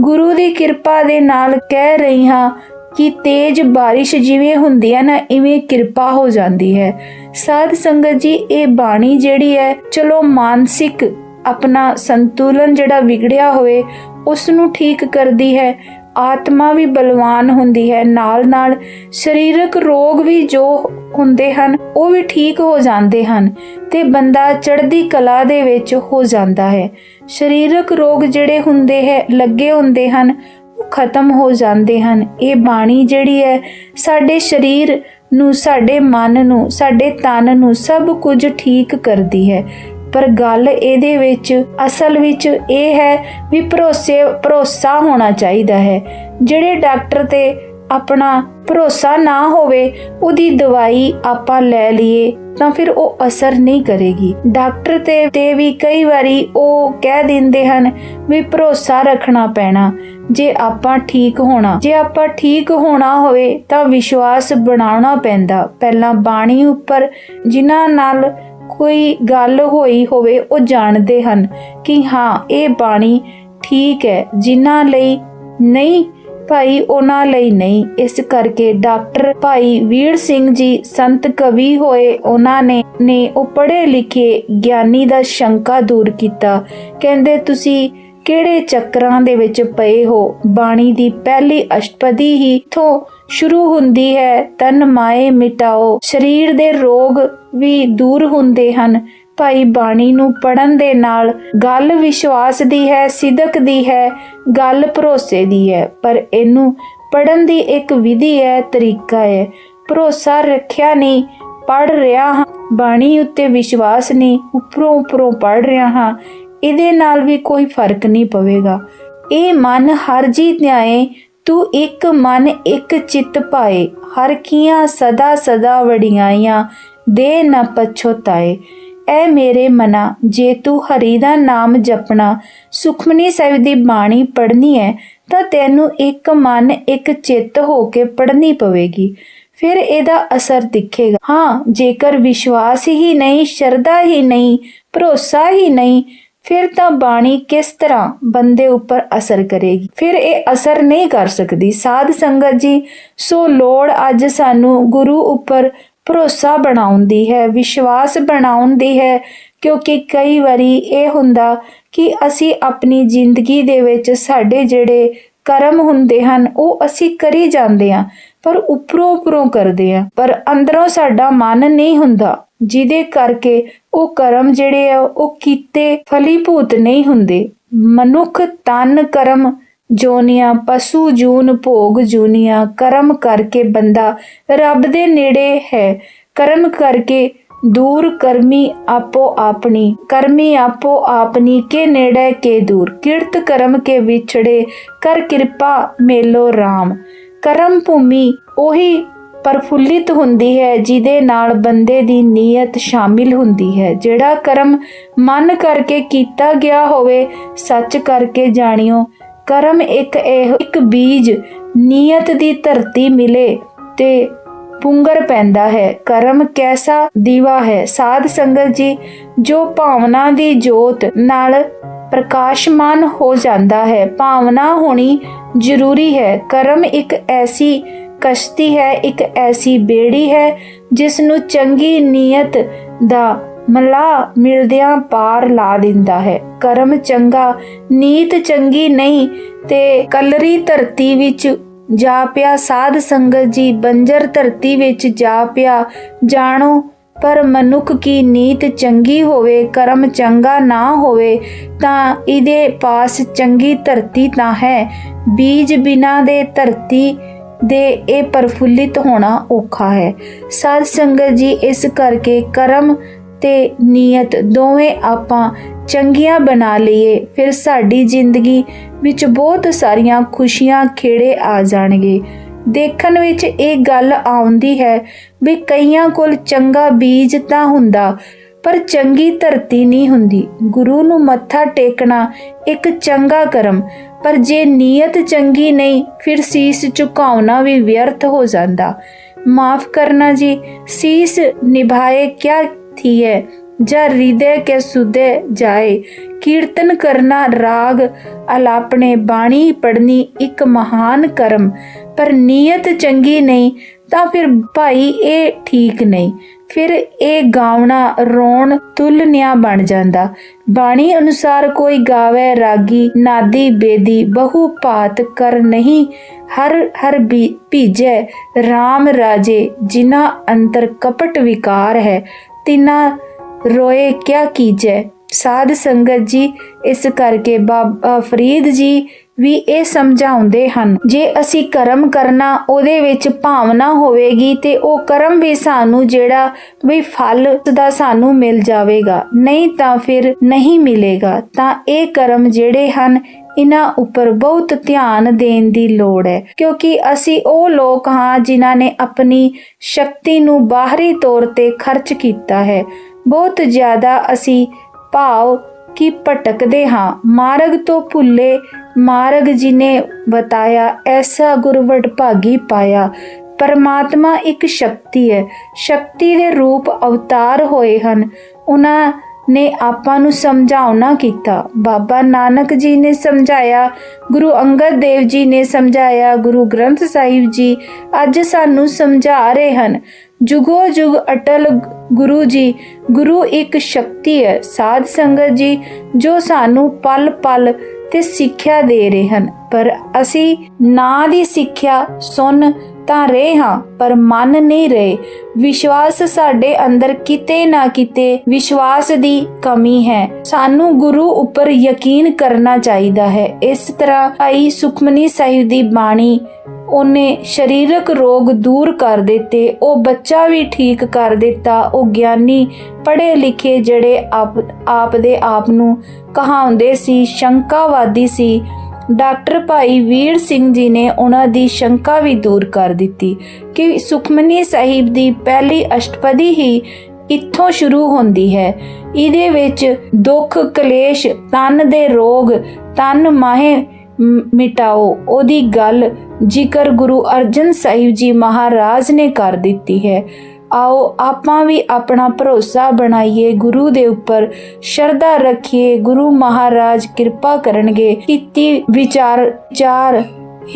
ਗੁਰੂ ਦੀ ਕਿਰਪਾ ਦੇ ਨਾਲ ਕਹਿ ਰਹੀ ਹਾਂ ਕਿ ਤੇਜ਼ ਬਾਰਿਸ਼ ਜਿਵੇਂ ਹੁੰਦੀ ਹੈ ਨਾ, ਇਵੇਂ ਕਿਰਪਾ ਹੋ ਜਾਂਦੀ ਹੈ। ਸਾਧ ਸੰਗਤ ਜੀ, ਇਹ ਬਾਣੀ ਜਿਹੜੀ ਹੈ, ਚਲੋ ਮਾਨਸਿਕ ਆਪਣਾ ਸੰਤੁਲਨ ਜਿਹੜਾ ਵਿਗੜਿਆ ਹੋਵੇ ਉਸ ਨੂੰ ਠੀਕ ਕਰਦੀ ਹੈ, ਆਤਮਾ ਵੀ ਬਲਵਾਨ ਹੁੰਦੀ ਹੈ। ਨਾਲ ਨਾਲ ਸਰੀਰਕ ਰੋਗ ਵੀ ਜੋ ਹੁੰਦੇ ਹਨ, ਉਹ ਵੀ ਠੀਕ ਹੋ ਜਾਂਦੇ ਹਨ ਤੇ ਬੰਦਾ ਚੜ੍ਹਦੀ ਕਲਾ ਦੇ ਵਿੱਚ ਹੋ ਜਾਂਦਾ ਹੈ। ਸਰੀਰਕ ਰੋਗ ਜਿਹੜੇ ਹੁੰਦੇ ਹੈ, ਲੱਗੇ ਹੁੰਦੇ ਹਨ, ਉਹ ਖਤਮ ਹੋ ਜਾਂਦੇ ਹਨ। ਇਹ ਬਾਣੀ ਜਿਹੜੀ ਹੈ, ਸਾਡੇ ਸਰੀਰ ਨੂੰ, ਸਾਡੇ ਮਨ ਨੂੰ, ਸਾਡੇ ਤਨ ਨੂੰ ਸਭ ਕੁਝ ਠੀਕ ਕਰਦੀ ਹੈ। ਪਰ ਗੱਲ ਇਹਦੇ ਵਿੱਚ, ਅਸਲ ਵਿੱਚ ਇਹ ਹੈ ਵੀ ਭਰੋਸੇ, ਭਰੋਸਾ ਹੋਣਾ ਚਾਹੀਦਾ ਹੈ। ਜਿਹੜੇ ਡਾਕਟਰ ਤੇ ਆਪਣਾ ਭਰੋਸਾ ਨਾ ਹੋਵੇ, ਉਹਦੀ ਦਵਾਈ ਆਪਾਂ ਲੈ ਲਈਏ, ਤਾਂ ਫਿਰ ਉਹ ਅਸਰ ਨਹੀਂ ਕਰੇਗੀ। ਡਾਕਟਰ ਤੇ ਤੇ ਵੀ ਕਈ ਵਾਰੀ ਉਹ ਕਹਿ ਦਿੰਦੇ ਹਨ ਵੀ ਭਰੋਸਾ ਰੱਖਣਾ ਪੈਣਾ, ਜੇ ਆਪਾਂ ਠੀਕ ਹੋਣਾ। ਜੇ ਆਪਾਂ ਠੀਕ ਹੋਣਾ ਹੋਵੇ, ਤਾਂ ਵਿਸ਼ਵਾਸ ਬਣਾਉਣਾ ਪੈਂਦਾ। ਪਹਿਲਾਂ ਬਾਣੀ ਉੱਪਰ ਜਿਨ੍ਹਾਂ ਨਾਲ ਕੋਈ ਗੱਲ ਹੋਈ ਹੋਵੇ, ਉਹ ਜਾਣਦੇ ਹਨ ਕਿ ਹਾਂ, ਇਹ ਬਾਣੀ ਠੀਕ ਹੈ, ਜਿਨ੍ਹਾਂ ਲਈ ਨਹੀਂ, ਭਾਈ ਉਹਨਾਂ ਲਈ ਨਹੀਂ। ਇਸ ਕਰਕੇ ਡਾਕਟਰ ਭਾਈ ਵੀਰ ਸਿੰਘ ਜੀ, ਸੰਤ ਕਵੀ ਹੋਏ, ਉਹਨਾਂ ਨੇ ਨੇ ਉਹ ਪੜ੍ਹੇ ਲਿਖੇ ਗਿਆਨੀ ਦਾ ਸ਼ੰਕਾ ਦੂਰ ਕੀਤਾ। ਕਹਿੰਦੇ, ਤੁਸੀਂ ਕਿਹੜੇ ਚੱਕਰਾਂ ਦੇ ਵਿੱਚ ਪਏ ਹੋ? ਬਾਣੀ ਦੀ ਪਹਿਲੀ ਅਸ਼ਟਪਦੀ ਹੀ ਤੋਂ ਸ਼ੁਰੂ ਹੁੰਦੀ ਹੈ, ਤਨ ਮਾਏ ਮਿਟਾਓ। ਸਰੀਰ ਦੇ ਰੋਗ ਵੀ ਦੂਰ ਹੁੰਦੇ ਹਨ। ਭਾਈ ਬਾਣੀ ਨੂੰ ਪੜਨ ਦੇ ਨਾਲ ਗੱਲ ਵਿਸ਼ਵਾਸ ਦੀ ਹੈ, ਸਿਦਕ ਦੀ ਹੈ, ਗੱਲ ਭਰੋਸੇ ਦੀ ਹੈ। ਪਰ ਇਹਨੂੰ ਪੜਨ ਦੀ ਇੱਕ ਵਿਧੀ ਹੈ, ਤਰੀਕਾ ਹੈ। ਭਰੋਸਾ ਰੱਖਿਆ ਨਹੀਂ ਪੜ ਰਿਹਾ ਹਾਂ। ਬਾਣੀ ਉੱਤੇ ਵਿਸ਼ਵਾਸ ਨਹੀਂ ਉੱਪਰੋਂ ਉੱਪਰੋਂ ਪੜ ਰਿਹਾ ਹਾਂ। ਇਹਦੇ ਨਾਲ ਵੀ ਕੋਈ ਫ਼ਰਕ ਨਹੀਂ ਪਵੇਗਾ। ਇਹ ਮਨ ਹਰ ਜੀ ਧਿਆਏ ਤੂੰ ਇੱਕ ਮਨ ਇੱਕ ਚਿੱਤ ਪਾਏ। ਹਰ ਕੀਆਂ ਸਦਾ ਸਦਾ ਵਡਿਆਈਆਂ, ਦੇ ਨਾ ਪਛੋਤਾਏ ਐ ਮੇਰੇ ਮਨਾ, ਜੇ ਤੂੰ ਹਰੀ ਦਾ ਨਾਮ ਜਪਣਾ, ਸੁਖਮਨੀ ਸਾਹਿਬ ਦੀ ਬਾਣੀ ਪੜ੍ਹਨੀ ਹੈ ਤਾਂ ਤੈਨੂੰ ਇੱਕ ਮਨ ਇੱਕ ਚਿੱਤ ਹੋ ਕੇ ਪੜ੍ਹਨੀ ਪਵੇਗੀ। ਫਿਰ ਇਹਦਾ ਅਸਰ ਦਿਖੇਗਾ। ਹਾਂ, ਜੇਕਰ ਵਿਸ਼ਵਾਸ ਹੀ ਨਹੀਂ, ਸ਼ਰਧਾ ਹੀ ਨਹੀਂ, ਭਰੋਸਾ ਹੀ ਨਹੀਂ ਫਿਰ ਤਾਂ ਬਾਣੀ ਕਿਸ ਤਰ੍ਹਾਂ ਬੰਦੇ ਉੱਪਰ ਅਸਰ ਕਰੇਗੀ? ਫਿਰ ਇਹ ਅਸਰ ਨਹੀਂ ਕਰ ਸਕਦੀ। ਸਾਧ ਸੰਗਤ ਜੀ, ਸੋ ਲੋੜ ਅੱਜ ਸਾਨੂੰ ਗੁਰੂ ਉੱਪਰ ਭਰੋਸਾ ਬਣਾਉਣ ਦੀ ਹੈ, ਵਿਸ਼ਵਾਸ ਬਣਾਉਣ ਦੀ ਹੈ, ਕਿਉਂਕਿ ਕਈ ਵਾਰੀ ਇਹ ਹੁੰਦਾ ਕਿ ਅਸੀਂ ਆਪਣੀ ਜ਼ਿੰਦਗੀ ਦੇ ਵਿੱਚ ਸਾਡੇ ਜਿਹੜੇ ਕਰਮ ਹੁੰਦੇ ਹਨ, ਉਹ ਅਸੀਂ ਕਰੀ ਜਾਂਦੇ ਹਾਂ, ਪਰ ਉੱਪਰੋਂ ਉੱਪਰੋਂ ਕਰਦੇ ਹਾਂ। ਪਰ ਅੰਦਰੋਂ ਸਾਡਾ ਮਨ ਨਹੀਂ ਹੁੰਦਾ। ਜਿਹਦੇ ਕਰਕੇ ਉਹ ਕਰਮ ਜਿਹੜੇ ਆ, ਉਹ ਕੀਤੇ ਫਲੀਭੂਤ ਨਹੀਂ ਹੁੰਦੇ। ਮਨੁੱਖ ਤਨ ਕਰਮ ਜੋਨੀਆਂ, ਪਸ਼ੂ ਜੂਨ ਭੋਗ ਜੂਨੀਆਂ, ਕਰਮ ਕਰਕੇ ਬੰਦਾ ਰੱਬ ਦੇ ਨੇੜੇ ਹੈ। ਕਰਮ ਕਰਕੇ ਦੂਰ ਕਰਮੀ ਆਪੋ ਆਪਣੀ, ਕਰਮੀ ਆਪੋ ਆਪਣੀ ਕੇ ਨੇੜੇ ਕੇ ਦੂਰ। ਕਿਰਤ ਕਰਮ ਕੇ ਵਿਛੜੇ, ਕਰ ਕਿਰਪਾ ਮੇਲੋ RAM ਕਰਮ ਭੂਮੀ ਉਹੀ ਪਰਫੁੱਲਿਤ ਹੁੰਦੀ ਹੈ, ਜਿਹਦੇ ਨਾਲ ਬੰਦੇ ਦੀ ਨੀਅਤ ਸ਼ਾਮਿਲ ਹੁੰਦੀ ਹੈ। ਜਿਹੜਾ ਕਰਮ ਮਨ ਕਰਕੇ ਕੀਤਾ ਗਿਆ ਹੋਵੇ, ਸੱਚ ਕਰਕੇ ਜਾਣਿਓ, ਕਰਮ ਇੱਕ ਇਹ ਇੱਕ ਬੀਜ ਨੀਅਤ ਦੀ ਧਰਤੀ ਮਿਲੇ ਤੇ ਪੁੰਗਰ ਪੈਂਦਾ ਹੈ। ਕਰਮ ਕੈਸਾ ਦੀਵਾ ਹੈ? ਸਾਧ ਸੰਗਤ ਜੀ, ਜੋ ਭਾਵਨਾ ਦੀ ਜੋਤ ਨਾਲ ਪ੍ਰਕਾਸ਼ਮਾਨ ਹੋ ਜਾਂਦਾ ਹੈ, ਭਾਵਨਾ ਹੋਣੀ ਜ਼ਰੂਰੀ ਹੈ। ਕਰਮ ਇੱਕ ਐਸੀ ਕਸ਼ਤੀ ਹੈ, ਇੱਕ ਐਸੀ ਬੇੜੀ ਹੈ ਜਿਸ ਨੂੰ ਚੰਗੀ ਨੀਅਤ ਦਾ ਮਲਾ ਮਿਲਦਿਆਂ ਪਾਰ ਲਾ ਦਿੰਦਾ ਹੈ। ਕਰਮ ਚੰਗਾ, ਨੀਤ ਚੰਗੀ ਨਹੀਂ ਤੇ ਕਲਰੀ ਧਰਤੀ ਵਿੱਚ ਜਾ ਪਿਆ, ਸਾਧ ਸੰਗਤ ਜੀ ਬੰਜਰ ਧਰਤੀ ਵਿੱਚ ਜਾ ਪਿਆ। ਜਾਣੋ, ਪਰ ਮਨੁੱਖ ਕੀ ਨੀਤ ਚੰਗੀ ਹੋਵੇ, ਕਰਮ ਚੰਗਾ ਨਾ ਹੋਵੇ, ਤਾਂ ਇਹਦੇ ਪਾਸ ਚੰਗੀ ਧਰਤੀ ਤਾਂ ਹੈ। ਬੀਜ ਬਿਨਾ ਦੇ ਧਰਤੀ ਦੇ ਇਹ ਪਰਫੁੱਲਿਤ ਹੋਣਾ ਔਖਾ ਹੈ। ਸਾਧ ਸੰਗਤ ਜੀ, ਇਸ ਕਰਕੇ ਕਰਮ ਤੇ ਨੀਅਤ ਦੋਵੇਂ ਆਪਾਂ ਚੰਗੀਆਂ ਬਣਾ ਲਈਏ, ਫਿਰ ਸਾਡੀ ਜ਼ਿੰਦਗੀ ਵਿੱਚ ਬਹੁਤ ਸਾਰੀਆਂ ਖੁਸ਼ੀਆਂ ਖੇੜੇ ਆ ਜਾਣਗੇ। ਦੇਖਣ ਵਿੱਚ ਇਹ ਗੱਲ ਆਉਂਦੀ ਹੈ ਵੀ ਕਈਆਂ ਕੋਲ ਚੰਗਾ ਬੀਜ ਤਾਂ ਹੁੰਦਾ ਪਰ ਚੰਗੀ ਧਰਤੀ ਨਹੀਂ ਹੁੰਦੀ। ਗੁਰੂ ਨੂੰ ਮੱਥਾ ਟੇਕਣਾ ਇੱਕ ਚੰਗਾ ਕਰਮ। ਪਰ ਜੇ ਨੀਅਤ ਚੰਗੀ ਨਹੀਂ, ਫਿਰ ਸੀਸ ਝੁਕਾਉਣਾ ਵੀ ਵਿਅਰਥ ਹੋ ਜਾਂਦਾ। ਮਾਫ ਕਰਨਾ ਜੀ, ਸੀਸ ਨਿਭਾਏ ਕਿਆ ਥੀ ਹੈ ਜਾਂ ਹਿਰਦੇ ਕੇ ਸੁਦੇ ਜਾਏ? ਕੀਰਤਨ ਕਰਨਾ ਰਾਗ, ਅਲਾਪਣੇ ਬਾਣੀ ਪੜਨੀ ਇੱਕ ਮਹਾਨ ਕਰਮ। ਪਰ ਨੀਅਤ ਚੰਗੀ ਨਹੀਂ, ਤਾਂ ਫਿਰ ਭਾਈ ਇਹ ਠੀਕ ਨਹੀਂ। ਫਿਰ ਇਹ ਗਾਉਣਾ ਰੋਣ ਤੁਲਨਿਆ ਬਣ ਜਾਂਦਾ। ਬਾਣੀ ਅਨੁਸਾਰ ਕੋਈ ਗਾਵੇ ਰਾਗੀ, ਨਾਦੀ, ਬੇਦੀ, ਬਹੁ ਭਾਤ ਕਰ ਨਹੀਂ, ਹਰ ਹਰ ਵੀ- ਭੀਜੈ RAM ਰਾਜੇ, ਜਿਨ੍ਹਾਂ ਅੰਤਰ ਕਪਟ ਵਿਕਾਰ ਹੈ ਤਿਨਾ ਰੋਏ ਕਿਆ ਕੀਜੈ। ਸਾਧ ਸੰਗਤ ਜੀ, ਇਸ ਕਰਕੇ ਬਾਬਾ ਫਰੀਦ ਜੀ ਵੀ ਇਹ ਸਮਝਾਉਂਦੇ ਹਨ। ਜੇ ਅਸੀਂ ਕਰਮ ਕਰਨਾ, ਉਹਦੇ ਵਿੱਚ ਭਾਵਨਾ ਹੋਵੇਗੀ ਤੇ ਉਹ ਕਰਮ ਵੀ ਸਾਨੂੰ ਜਿਹੜਾ ਵੀ ਫਲ ਦਾ ਸਾਨੂੰ ਮਿਲ ਜਾਵੇਗਾ। ਨਹੀਂ ਤਾਂ ਫਿਰ ਨਹੀਂ ਮਿਲੇਗਾ। ਤਾਂ ਇਹ ਕਰਮ ਜਿਹੜੇ ਹਨ, ਇਹਨਾਂ ਉੱਪਰ ਬਹੁਤ ਧਿਆਨ ਦੇਣ ਦੀ ਲੋੜ ਹੈ। ਕਿਉਂਕਿ ਅਸੀਂ ਉਹ ਲੋਕ ਹਾਂ ਜਿਨ੍ਹਾਂ ਨੇ ਆਪਣੀ ਸ਼ਕਤੀ ਨੂੰ ਬਾਹਰੀ ਤੌਰ ਤੇ ਖਰਚ ਕੀਤਾ ਹੈ। ਬਹੁਤ ਜ਼ਿਆਦਾ ਅਸੀਂ ਭਾਵ ਕਿ ਭਟਕਦੇ ਹਾਂ। ਮਾਰਗ ਤੋਂ ਭੁੱਲੇ ਮਾਰਗ ਜਿਨੇ ਬਤਾਇਆ, ਐਸਾ ਗੁਰਵਟ ਭਾਗੀ ਪਾਇਆ। ਪਰਮਾਤਮਾ ਇੱਕ ਸ਼ਕਤੀ ਹੈ। ਸ਼ਕਤੀ ਦੇ ਰੂਪ ਅਵਤਾਰ ਹੋਏ ਹਨ। ਉਹਨਾਂ ਨੇ ਆਪਾਂ ਨੂੰ ਸਮਝਾਉਣਾ ਕੀਤਾ। ਬਾਬਾ ਨਾਨਕ ਜੀ ਨੇ ਸਮਝਾਇਆ, ਗੁਰੂ ਅੰਗਦ ਦੇਵ ਜੀ ਨੇ ਸਮਝਾਇਆ, ਗੁਰੂ ਗ੍ਰੰਥ ਸਾਹਿਬ ਜੀ ਅੱਜ ਸਾਨੂੰ ਸਮਝਾ ਰਹੇ ਹਨ। ਜੁਗੋ ਜੁਗ ਅਟਲ ਗੁਰੂ ਜੀ, ਗੁਰੂ ਇੱਕ ਸ਼ਕਤੀ ਹੈ, ਸਾਧ ਸੰਗਤ ਜੀ, ਜੋ ਸਾਨੂੰ ਪਲ ਪਲ ਤੇ ਸਿੱਖਿਆ ਦੇ ਰਹੇ ਹਨ। ਪਰ ਅਸੀਂ ਨਾ ਦੀ ਸਿੱਖਿਆ ਸੁਣ ਤਾਂ ਰਹੇ ਹਾਂ, ਪਰ ਮਨ ਨਹੀਂ ਰਹੇ। ਵਿਸ਼ਵਾਸ ਸਾਡੇ ਅੰਦਰ ਕਿਤੇ ਨਾ ਕਿਤੇ ਵਿਸ਼ਵਾਸ ਦੀ ਕਮੀ ਹੈ। ਸਾਨੂੰ ਗੁਰੂ ਉੱਪਰ ਯਕੀਨ ਕਰਨਾ ਚਾਹੀਦਾ ਹੈ। ਇਸ ਤਰ੍ਹਾਂ ਭਾਈ ਸੁਖਮਨੀ ਸਾਹਿਬ ਦੀ ਬਾਣੀ ਉਹਨੇ ਸਰੀਰਕ ਰੋਗ ਦੂਰ ਕਰ ਦਿੱਤੇ, ਉਹ ਬੱਚਾ ਵੀ ਠੀਕ ਕਰ ਦਿੱਤਾ, ਉਹ ਗਿਆਨੀ ਪੜ੍ਹੇ ਲਿਖੇ ਜਿਹੜੇ ਆਪ ਆਪ ਦੇ ਆਪ ਨੂੰ ਕਹਾਉਂਦੇ ਸੀ, ਸ਼ੰਕਾਵਾਦੀ ਸੀ। ਡਾਕਟਰ ਭਾਈ ਵੀਰ ਸਿੰਘ ਜੀ ਨੇ ਉਹਨਾਂ ਦੀ ਸ਼ੰਕਾ ਵੀ ਦੂਰ ਕਰ ਦਿੱਤੀ ਕਿ ਸੁਖਮਨੀ ਸਾਹਿਬ ਦੀ ਪਹਿਲੀ ਅਸ਼ਟਪਦੀ ਹੀ ਇੱਥੋਂ ਸ਼ੁਰੂ ਹੁੰਦੀ ਹੈ। ਇਹਦੇ ਵਿੱਚ ਦੁੱਖ, ਕਲੇਸ਼, ਤਨ ਦੇ ਰੋਗ, ਤਨ ਮਾਹੇ ਮਿਟਾਓ। ਉਹਦੀ ਗੱਲ ਜ਼ਿਕਰ ਗੁਰੂ ਅਰਜਨ ਸਾਹਿਬ ਜੀ ਮਹਾਰਾਜ ਨੇ ਕਰ ਦਿੱਤੀ ਹੈ। ਆਓ ਆਪਾਂ ਵੀ ਆਪਣਾ ਭਰੋਸਾ ਬਣਾਈਏ, ਗੁਰੂ ਦੇ ਉੱਪਰ ਸ਼ਰਧਾ ਰੱਖੀਏ, ਗੁਰੂ ਮਹਾਰਾਜ ਕਿਰਪਾ ਕਰਨਗੇ। ਕੀਤੀ ਵਿਚਾਰ, ਚਾਰ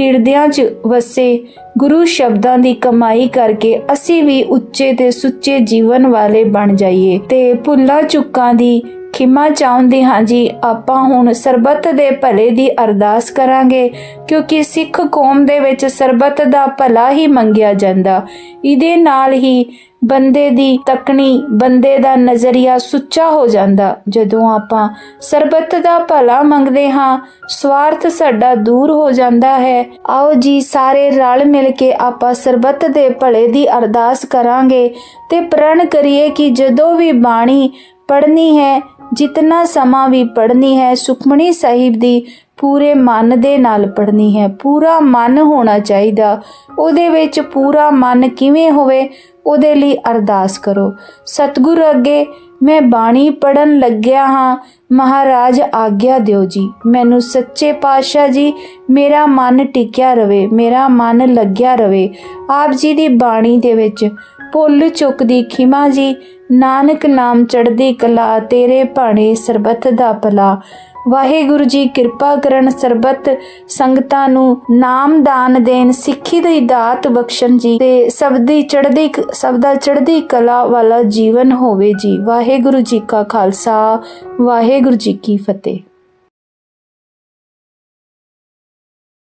ਹਿਰਦਿਆਂ 'ਚ ਵਸੇ ਗੁਰੂ ਸ਼ਬਦਾਂ ਦੀ ਕਮਾਈ ਕਰਕੇ ਅਸੀਂ ਵੀ ਉੱਚੇ ਤੇ ਸੁੱਚੇ ਜੀਵਨ ਵਾਲੇ ਬਣ ਜਾਈਏ ਤੇ ਭੁੱਲਾਂ ਚੁੱਕਾਂ ਦੀ ਖਿਮਾ ਚਾਹੁੰਦੇ ਹਾਂ ਜੀ, ਆਪਾਂ ਹੁਣ ਸਰਬੱਤ ਦੇ ਭਲੇ ਦੀ ਅਰਦਾਸ ਕਰਾਂਗੇ, ਕਿਉਂਕਿ ਸਿੱਖ ਕੌਮ ਦੇ ਵਿੱਚ ਸਰਬੱਤ ਦਾ ਭਲਾ ਹੀ ਮੰਗਿਆ ਜਾਂਦਾ। ਇਹਦੇ ਨਾਲ ਹੀ ਬੰਦੇ ਦੀ ਤਕਣੀ, ਬੰਦੇ ਦਾ ਨਜ਼ਰੀਆ ਸੁੱਚਾ ਹੋ ਜਾਂਦਾ। ਜਦੋਂ ਆਪਾਂ ਸਰਬੱਤ ਦਾ ਭਲਾ ਮੰਗਦੇ ਹਾਂ, ਸਵਾਰਥ ਸਾਡਾ ਦੂਰ ਹੋ ਜਾਂਦਾ ਹੈ। ਆਓ ਜੀ, ਸਾਰੇ ਰਲ ਮਿਲ ਕੇ ਆਪਾਂ ਸਰਬੱਤ ਦੇ ਭਲੇ ਦੀ ਅਰਦਾਸ ਕਰਾਂਗੇ ਤੇ ਪ੍ਰਣ ਕਰੀਏ ਕਿ ਜਦੋਂ ਵੀ ਬਾਣੀ ਪੜ੍ਹਨੀ ਹੈ ਜਿਤਨਾ ਸਮਾਂ ਵੀ ਪੜ੍ਹਨੀ ਹੈ ਸੁਖਮਣੀ ਸਾਹਿਬ ਦੀ ਪੂਰੇ ਮਨ ਦੇ ਨਾਲ ਪੜ੍ਹਨੀ ਹੈ। ਪੂਰਾ ਮਨ ਹੋਣਾ ਚਾਹੀਦਾ। ਉਹਦੇ ਵਿੱਚ ਪੂਰਾ ਮਨ ਕਿਵੇਂ ਹੋਵੇ, ਉਹਦੇ ਲਈ ਅਰਦਾਸ ਕਰੋ। ਸਤਿਗੁਰ ਅੱਗੇ ਮੈਂ ਬਾਣੀ ਪੜਨ ਲੱਗਿਆ ਹਾਂ। ਮਹਾਰਾਜ ਆਗਿਆ ਦਿਓ ਜੀ। ਮੈਨੂੰ ਸੱਚੇ ਪਾਤਸ਼ਾਹ ਜੀ, ਮੇਰਾ ਮਨ ਟਿਕਿਆ ਰਵੇ, ਮੇਰਾ ਮਨ ਲੱਗਿਆ ਰਵੇ। ਆਪ ਜੀ ਦੀ ਬਾਣੀ ਦੇ ਵਿੱਚ ਭੁੱਲ ਚੁੱਕਦੀ ਖਿਮਾ ਜੀ, ਨਾਨਕ ਨਾਮ ਚੜ੍ਹਦੀ ਕਲਾ, ਤੇਰੇ ਭਾਣੇ ਸਰਬੱਤ ਦਾ ਭਲਾ। ਵਾਹਿਗੁਰੂ ਜੀ ਕਿਰਪਾ ਕਰਨ ਸਰਬੱਤ ਸੰਗਤਾਂ ਨੂੰ ਨਾਮ ਦਾਨ ਦੇਣ, ਸਿੱਖੀ ਦੀ ਦਾਤ ਬਖਸ਼ਣ ਜੀ, ਤੇ ਸਭ ਦੀ ਚੜ੍ਹਦੀ ਸਭ ਦਾ ਚੜ੍ਹਦੀ ਕਲਾ ਵਾਲਾ ਜੀਵਨ ਹੋਵੇ ਜੀ। ਵਾਹਿਗੁਰੂ ਜੀ ਕਾ ਖਾਲਸਾ, ਵਾਹਿਗੁਰੂ ਜੀ ਕੀ ਫਤਿਹ।